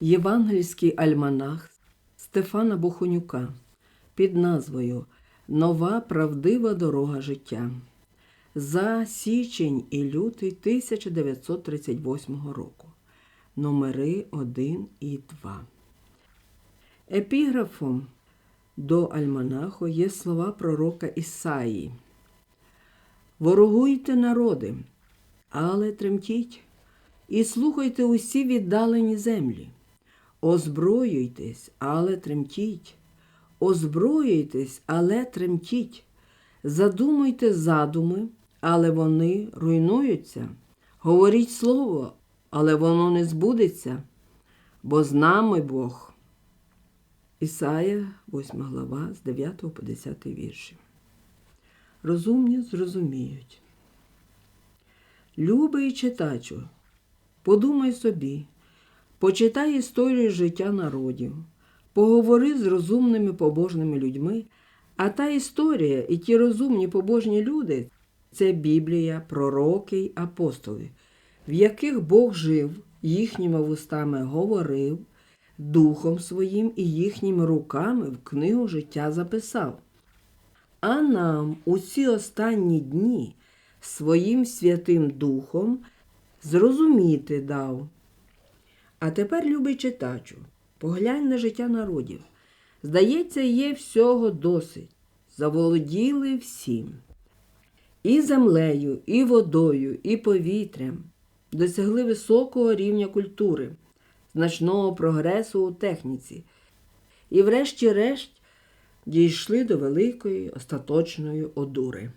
Євангельський альманах Стефана Бохонюка під назвою Нова правдива дорога життя за січень і лютий 1938 року. Номери 1 і 2. Епіграфом до альманаху є слова пророка Ісаї. Ворогуйте народи, але тремтіть, і слухайте усі віддалені землі. Озброюйтесь, але тремтіть, озброюйтесь, але тремтіть. Задумуйте задуми, але вони руйнуються. Говоріть слово, але воно не збудеться, бо з нами Бог. Ісая, 8 глава, з 9 по 10 вірші. Розумні зрозуміють. Любий читачу, подумай собі, почитай історію життя народів, поговори з розумними побожними людьми, а та історія і ті розумні побожні люди це Біблія, пророки й апостоли, в яких Бог жив, їхніми вустами говорив, духом своїм і їхніми руками в книгу життя записав. А нам у ці останні дні своїм Святим Духом зрозуміти дав. А тепер, любий читачу, поглянь на життя народів. Здається, є всього досить. Заволоділи всім. І землею, і водою, і повітрям досягли високого рівня культури, значного прогресу у техніці. І, врешті-решт, дійшли до великої остаточної одури.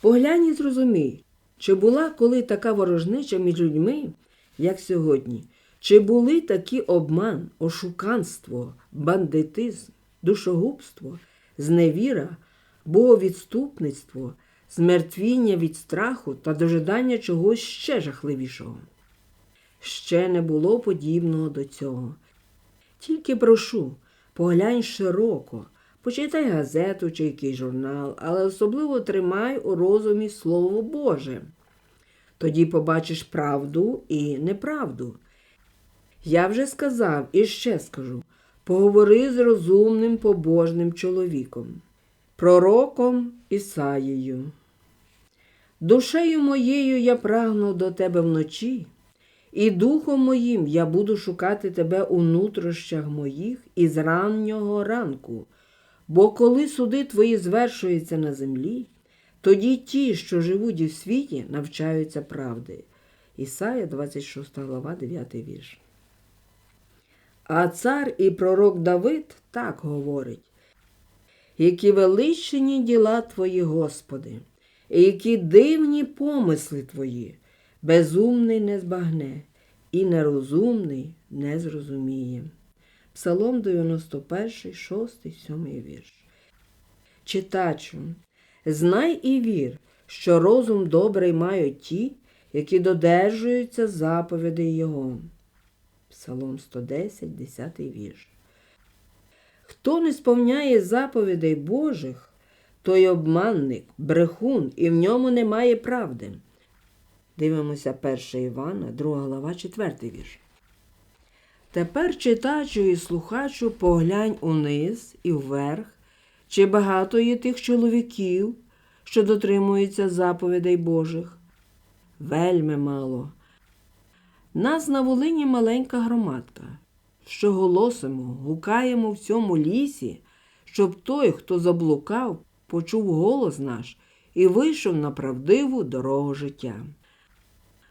Поглянь і зрозумій, чи була коли така ворожнича між людьми, як сьогодні, чи були такі обман, ошуканство, бандитизм, душогубство, зневіра, боговідступництво, змертвіння від страху та дожидання чогось ще жахливішого? Ще не було подібного до цього. Тільки прошу, поглянь широко, почитай газету чи який журнал, але особливо тримай у розумі Слово Боже. Тоді побачиш правду і неправду. Я вже сказав і ще скажу поговори з розумним побожним чоловіком, пророком Ісаєю. Душею моєю я прагну до тебе вночі, і духом моїм я буду шукати тебе у нутрощах моїх із раннього ранку. Бо коли суди твої звершуються на землі, тоді ті, що живуть у світі, навчаються правди. Ісая, 26 глава, 9 вірш. А цар і пророк Давид так говорить, які величні діла твої, Господи, і які дивні помисли твої, безумний не збагне, і нерозумний не зрозуміє. Псалом 91, 6, 7 вірш. Читачу, знай і вір, що розум добрий мають ті, які додержуються заповідей Його. Псалом 110, 10 вірш. Хто не сповняє заповідей Божих, той обманник, брехун, і в ньому немає правди. Дивимося 1 Івана, 2 глава, 4 вірш. Тепер читачу і слухачу поглянь униз і вверх, чи багато є тих чоловіків, що дотримуються заповідей Божих. Вельми мало. Нас на Волині маленька громадка, що голосимо, гукаємо в цьому лісі, щоб той, хто заблукав, почув голос наш і вийшов на правдиву дорогу життя.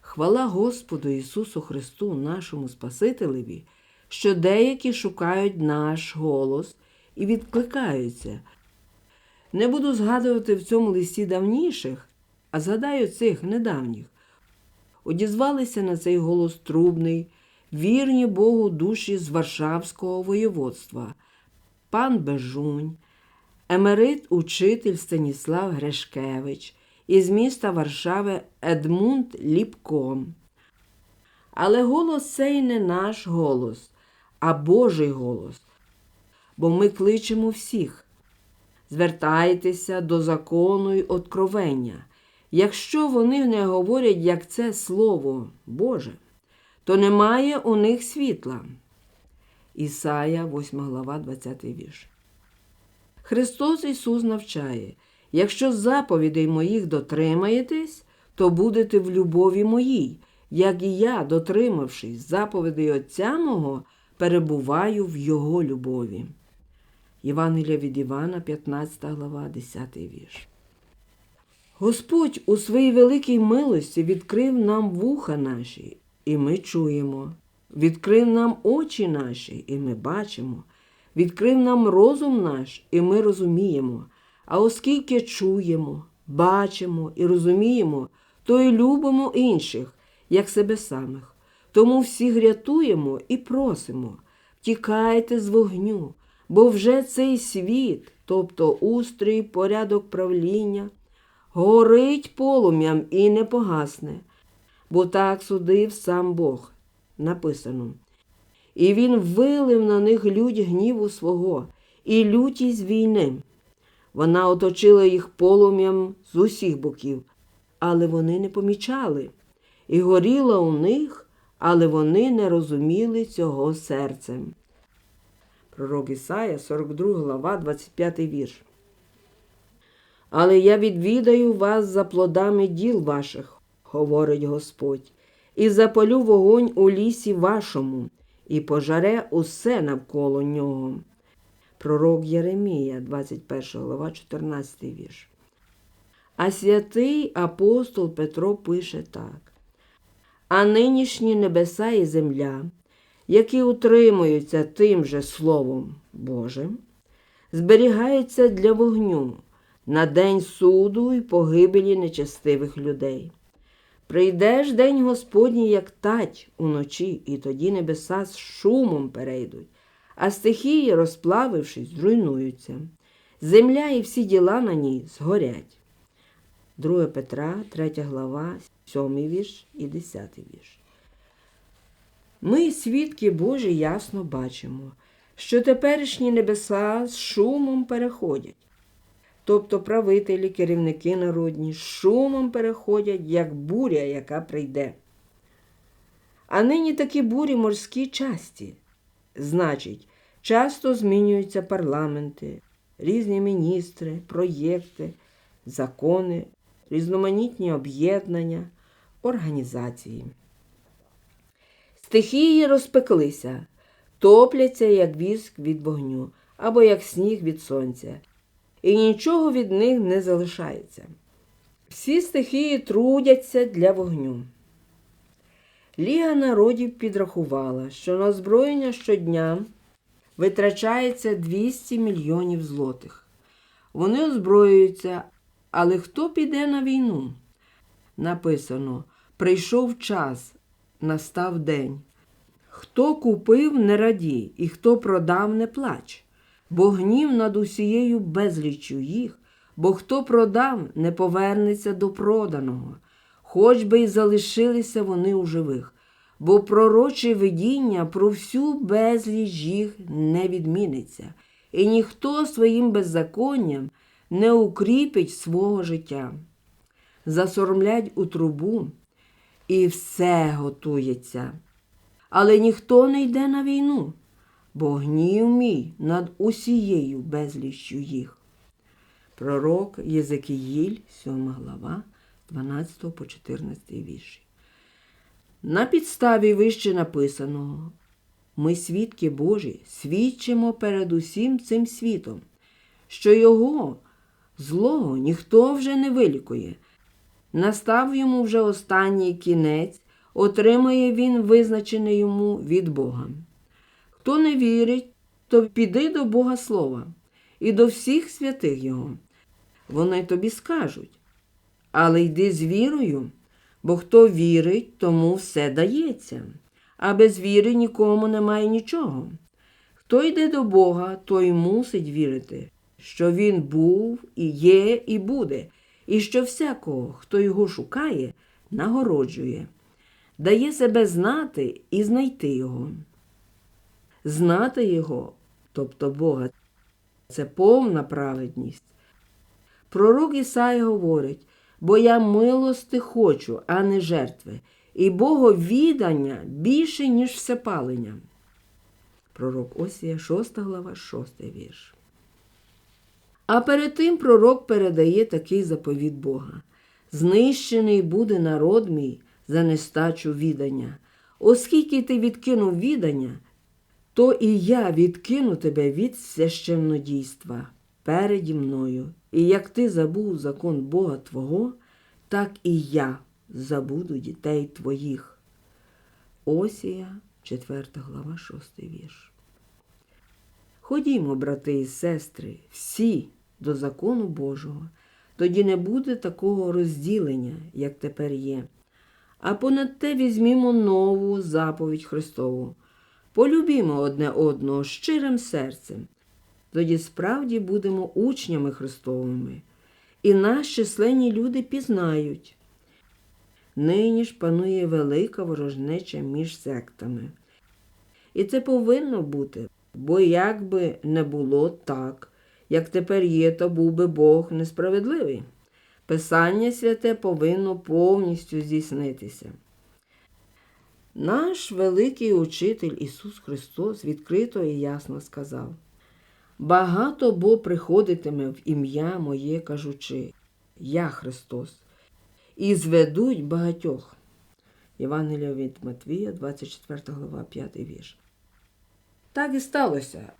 Хвала Господу Ісусу Христу, нашому Спасителеві, що деякі шукають наш голос і відкликаються. Не буду згадувати в цьому листі давніших, а згадаю цих недавніх. Одізвалися на цей голос трубний, вірні Богу душі з Варшавського воєводства, пан Бежунь, емерит учитель Станіслав Грешкевич із міста Варшави Едмунд Ліпко. Але голос цей не наш голос, а Божий голос. Бо ми кличемо всіх. Звертайтеся до закону й откровення, якщо вони не говорять, як це Слово Боже, то немає у них світла. Ісая, 8 глава, 20 вірш. Христос Ісус навчає, якщо заповідей моїх дотримаєтесь, то будете в любові моїй, як і я, дотримавшись заповідей Отця мого, перебуваю в Його любові. Євангелія від Івана, 15 глава, 10 вірш. Господь у своїй великій милості відкрив нам вуха наші, і ми чуємо, відкрив нам очі наші, і ми бачимо, відкрив нам розум наш, і ми розуміємо. А оскільки чуємо, бачимо і розуміємо, то й любимо інших, як себе самих. Тому всіх рятуємо і просимо, втікайте з вогню, бо вже цей світ, тобто устрій, порядок правління, горить полум'ям і не погасне, бо так судив сам Бог. Написано. І він вилив на них лють гніву свого і лютість війни. Вона оточила їх полум'ям з усіх боків, але вони не помічали, і горіла у них, але вони не розуміли цього серцем. Пророк Ісая, 42 глава, 25 вірш. Але я відвідаю вас за плодами діл ваших, говорить Господь, і запалю вогонь у лісі вашому, і пожаре усе навколо нього. Пророк Єремія, 21 глава, 14 вірш. А святий апостол Петро пише так: А нинішні небеса і земля, які утримуються тим же Словом Божим, зберігаються для вогню на день суду і погибелі нечестивих людей. Прийде ж день Господній, як тать уночі, і тоді небеса з шумом перейдуть, а стихії, розплавившись, зруйнуються. Земля і всі діла на ній згорять. 2 Петра, 3 глава, 7 вірш і 10 вірш. Ми, свідки Божі, ясно бачимо, що теперішні небеса з шумом переходять. Тобто правителі, керівники народні з шумом переходять, як буря, яка прийде. А нині такі бурі морські часті. Значить, часто змінюються парламенти, різні міністри, проєкти, закони, різноманітні об'єднання, організації. Стихії розпеклися, топляться, як віск від вогню або як сніг від сонця, і нічого від них не залишається. Всі стихії трудяться для вогню. Ліга народів підрахувала, що на озброєння щодня витрачається 200 мільйонів злотих. Вони озброюються, але хто піде на війну? Написано: прийшов час, настав день. Хто купив, не радій, і хто продав, не плач, бо гнів над усією безліччю їх, бо хто продав, не повернеться до проданого, хоч би й залишилися вони у живих, бо пророче видіння про всю безліч їх не відміниться, і ніхто своїм беззаконням не укріпить свого життя. Засоромлять у трубу, і все готується. Але ніхто не йде на війну, бо гнів мій над усією безліччю їх. Пророк Єзекіїль, 7 глава, 12 по 14 вірші. На підставі вище написаного ми, свідки Божі, свідчимо перед усім цим світом, що його злого ніхто вже не вилікує. Настав йому вже останній кінець, отримає він визначений йому від Бога. Хто не вірить, то піди до Бога Слова і до всіх святих Його. Вони тобі скажуть, але йди з вірою, бо хто вірить, тому все дається, а без віри нікому немає нічого. Хто йде до Бога, той мусить вірити, що Він був і є, і буде, і що всякого, хто його шукає, нагороджує, дає себе знати і знайти Його. Знати Його, тобто Бога, це повна праведність. Пророк Ісай говорить, бо я милости хочу, а не жертви, і боговідання більше, ніж всепалення. Пророк Осія, 6 глава, 6 вірш. А перед тим пророк передає такий заповіт Бога: Знищений буде народ мій за нестачу відання. Оскільки ти відкинув відання, то і я відкину тебе від священнодійства переді мною. І як ти забув закон Бога Твого, так і я забуду дітей твоїх. Осія, 4 глава, 6 вірш. Ходімо, брати і сестри, всі до закону Божого, тоді не буде такого розділення, як тепер є. А понад те візьмімо нову заповідь Христову. Полюбімо одне одного щирим серцем, тоді справді будемо учнями Христовими, і нас численні люди пізнають. Нині ж панує велика ворожнеча між сектами. І це повинно бути, бо як би не було так, як тепер є, то був би Бог несправедливий. Писання святе повинно повністю здійснитися. Наш великий учитель Ісус Христос відкрито і ясно сказав: Багато бо приходитиме в ім'я моє, кажучи, Я Христос, і зведуть багатьох. Євангелія від Матвія, 24 глава, 5 вірш. Так і сталося,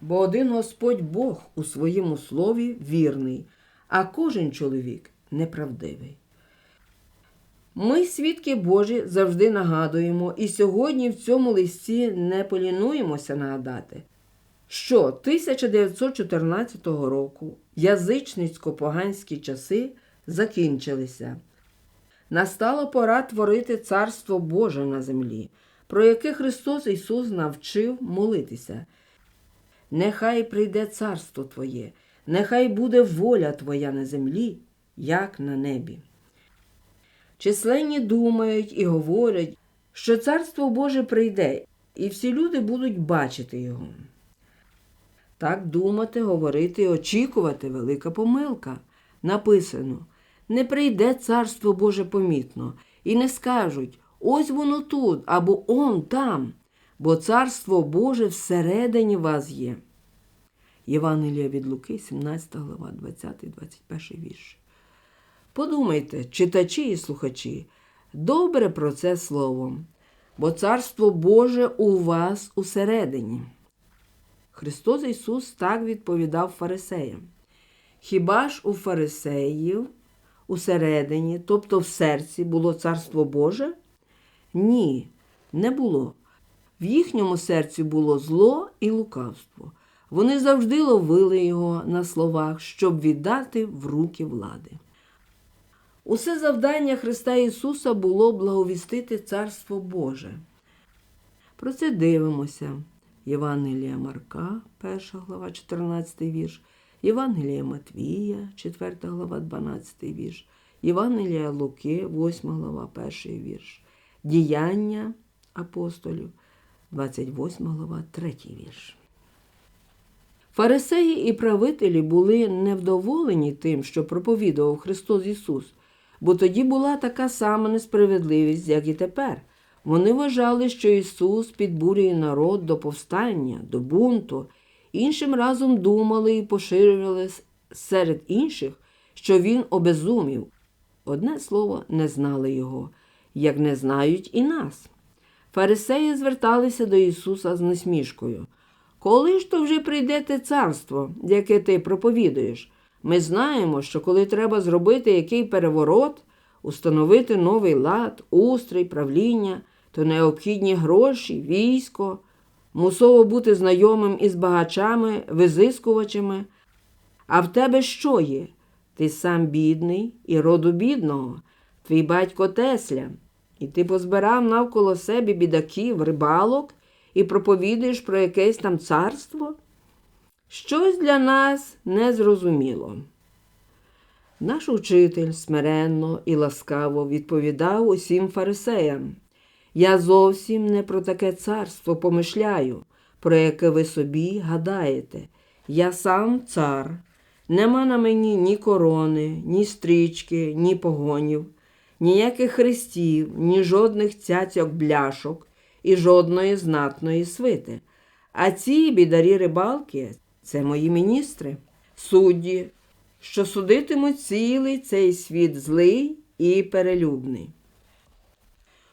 бо один Господь Бог у своєму слові вірний, а кожен чоловік неправдивий. Ми, свідки Божі, завжди нагадуємо, і сьогодні в цьому листі не полінуємося нагадати, що 1914 року язичницько-поганські часи закінчилися. Настала пора творити Царство Боже на землі, про яке Христос Ісус навчив молитися. Нехай прийде царство Твоє, нехай буде воля Твоя на землі, як на небі. Численні думають і говорять, що Царство Боже прийде, і всі люди будуть бачити його. Так думати, говорити і очікувати велика помилка. Написано не прийде Царство Боже помітно, і не скажуть ось воно тут або он там, бо Царство Боже всередині вас є. Євангелія від Луки, 17 глава, 20-21 вірш. Подумайте, читачі і слухачі, добре про це словом, бо Царство Боже у вас усередині. Христос Ісус так відповідав фарисеям. Хіба ж у фарисеїв усередині, тобто в серці, було Царство Боже? Ні, не було. В їхньому серці було зло і лукавство. Вони завжди ловили його на словах, щоб віддати в руки влади. Усе завдання Христа Ісуса було благовістити Царство Боже. Про це дивимося. Євангелія Марка, 1 глава, 14 вірш, Євангелія Матвія, 4 глава, 12 вірш, Євангелія Луки, 8 глава, 1 вірш, Діяння апостолів, 28 глава, 3 вірш. Фарисеї і правителі були невдоволені тим, що проповідував Христос Ісус, бо тоді була така сама несправедливість, як і тепер. Вони вважали, що Ісус підбурює народ до повстання, до бунту. Іншим разом думали і поширювали серед інших, що Він обезумів. Одне слово, не знали Його, як не знають і нас. Фарисеї зверталися до Ісуса з насмішкою. Коли ж то вже прийде те царство, яке ти проповідуєш? Ми знаємо, що коли треба зробити який переворот, установити новий лад, устрій, правління, то необхідні гроші, військо, мусово бути знайомим із багачами, визискувачами. А в тебе що є? Ти сам бідний і роду бідного, твій батько Тесля, і ти позбирав навколо себе бідаків, рибалок і проповідуєш про якесь там царство? Щось для нас незрозуміло. Наш учитель смиренно і ласкаво відповідав усім фарисеям. Я зовсім не про таке царство помишляю, про яке ви собі гадаєте. Я сам цар, нема на мені ні корони, ні стрічки, ні погонів, ніяких хрестів, ні жодних цяцьок бляшок і жодної знатної свити. А ці бідарі рибалки це мої міністри, судді, що судитимуть цілий цей світ злий і перелюбний.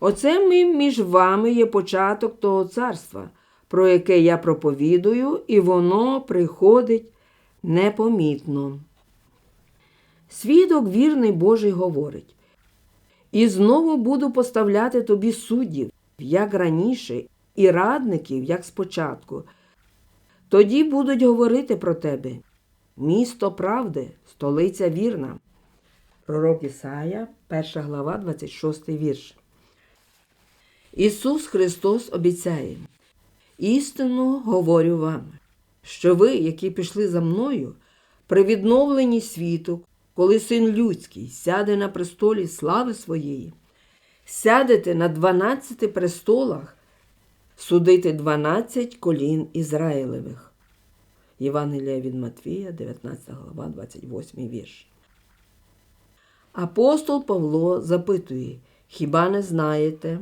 Оце ми між вами є початок того царства, про яке я проповідую, і воно приходить непомітно. Свідок вірний Божий говорить. І знову буду поставляти тобі суддів, як раніше, і радників, як спочатку. Тоді будуть говорити про тебе. Місто правди, столиця вірна. Пророк Ісая, 1 глава, 26 вірш. Ісус Христос обіцяє, істину говорю вам, що ви, які пішли за мною, при відновленні світу, коли син людський сяде на престолі слави своєї, сядете на дванадцяти престолах, судити дванадцять колін Ізраїлевих. Євангелія від Матвія, 19 глава, 28 вірш. Апостол Павло запитує, хіба не знаєте,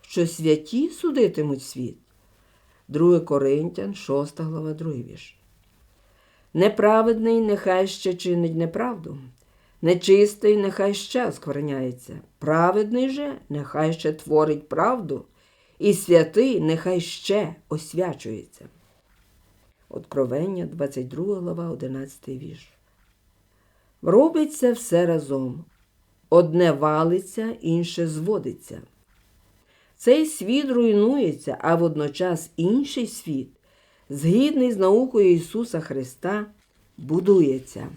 що святі судитимуть світ? 2 Коринтян, 6 глава, 2 вірш. Неправедний нехай ще чинить неправду, нечистий нехай ще оскверняється, праведний же нехай ще творить правду, і святий нехай ще освячується. Откровення, 22 глава, 11 вірш. Робиться все разом. Одне валиться, інше зводиться. Цей світ руйнується, а водночас інший світ, згідний з наукою Ісуса Христа, будується.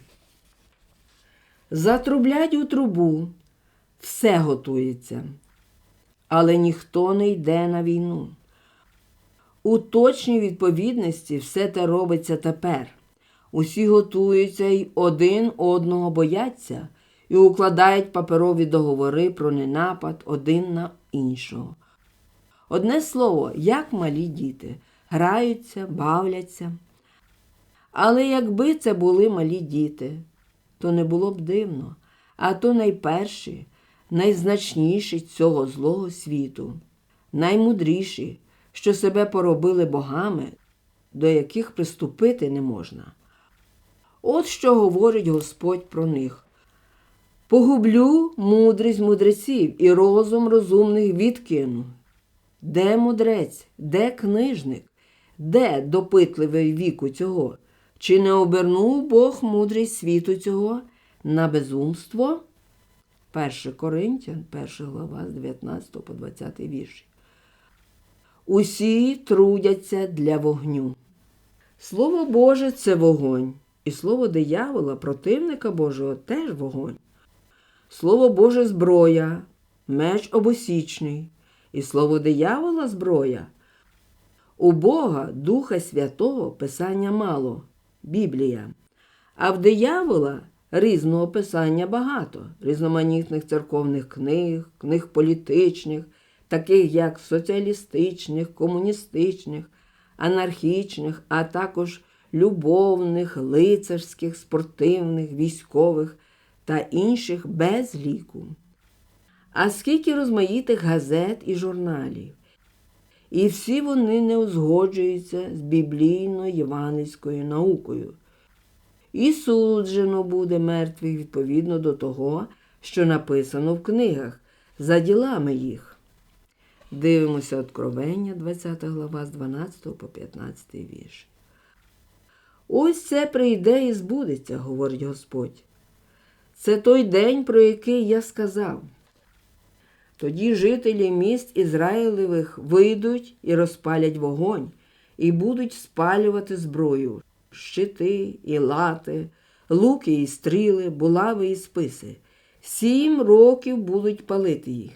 Затрублять у трубу, все готується, але ніхто не йде на війну. У точній відповідності все те робиться тепер. Усі готуються й один одного бояться і укладають паперові договори про ненапад один на іншого. Одне слово, як малі діти, граються, бавляться. Але якби це були малі діти, то не було б дивно, а то найперші, найзначніші цього злого світу, наймудріші, що себе поробили богами, до яких приступити не можна. От що говорить Господь про них. Погублю мудрість мудреців і розум розумних відкину. Де мудрець, де книжник, де допитливий віку цього? Чи не обернув Бог мудрість світу цього на безумство? 1 Коринтян, 1 глава з 19 по 20 вірші. Усі трудяться для вогню. Слово Боже це вогонь, і слово диявола, противника Божого, теж вогонь. Слово Боже зброя, меч обосічний, і слово диявола зброя. У Бога Духа Святого Писання мало, Біблія, а в диявола різного писання багато, різноманітних церковних книг, книг політичних, таких як соціалістичних, комуністичних, анархічних, а також любовних, лицарських, спортивних, військових та інших без ліку. А скільки розмаїтих газет і журналів. І всі вони не узгоджуються з біблійно-євангельською наукою. І суджено буде мертвих відповідно до того, що написано в книгах, за ділами їх. Дивимося Откровення, 20 глава з 12 по 15 вірш. Ось це прийде і збудеться, говорить Господь. Це той день, про який я сказав. Тоді жителі міст Ізраїлевих вийдуть і розпалять вогонь, і будуть спалювати зброю, щити і лати, луки і стріли, булави і списи. Сім років будуть палити їх,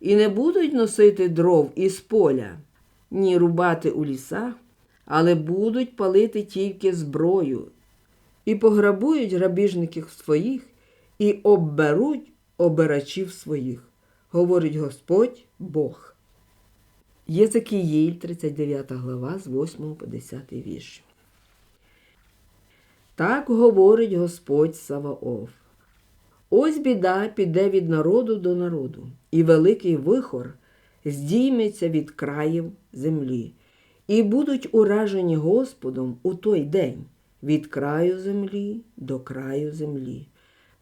і не будуть носити дров із поля, ні рубати у лісах, але будуть палити тільки зброю, і пограбують грабіжників своїх, і обберуть обирачів своїх говорить Господь Бог. Єзекіїль, 39 глава, з 8 по 10 вірш. Так говорить Господь Саваоф. Ось біда піде від народу до народу, і великий вихор здійметься від країв землі, і будуть уражені Господом у той день від краю землі до краю землі.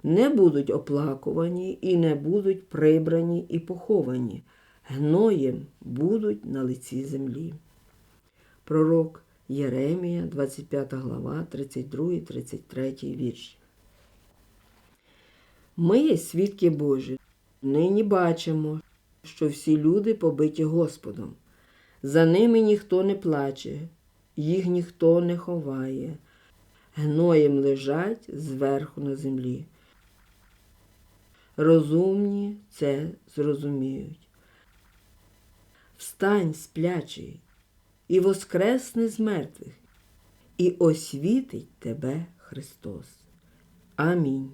Не будуть оплакувані і не будуть прибрані і поховані, гноєм будуть на лиці землі. Пророк Єремія, 25 глава, 32, 33 вірш. Ми свідки Божі. Нині бачимо, що всі люди побиті Господом. За ними ніхто не плаче, їх ніхто не ховає, гноєм лежать зверху на землі. Розумні це зрозуміють. Встань, сплячий, і воскресни з мертвих, і освітить тебе Христос. Амінь.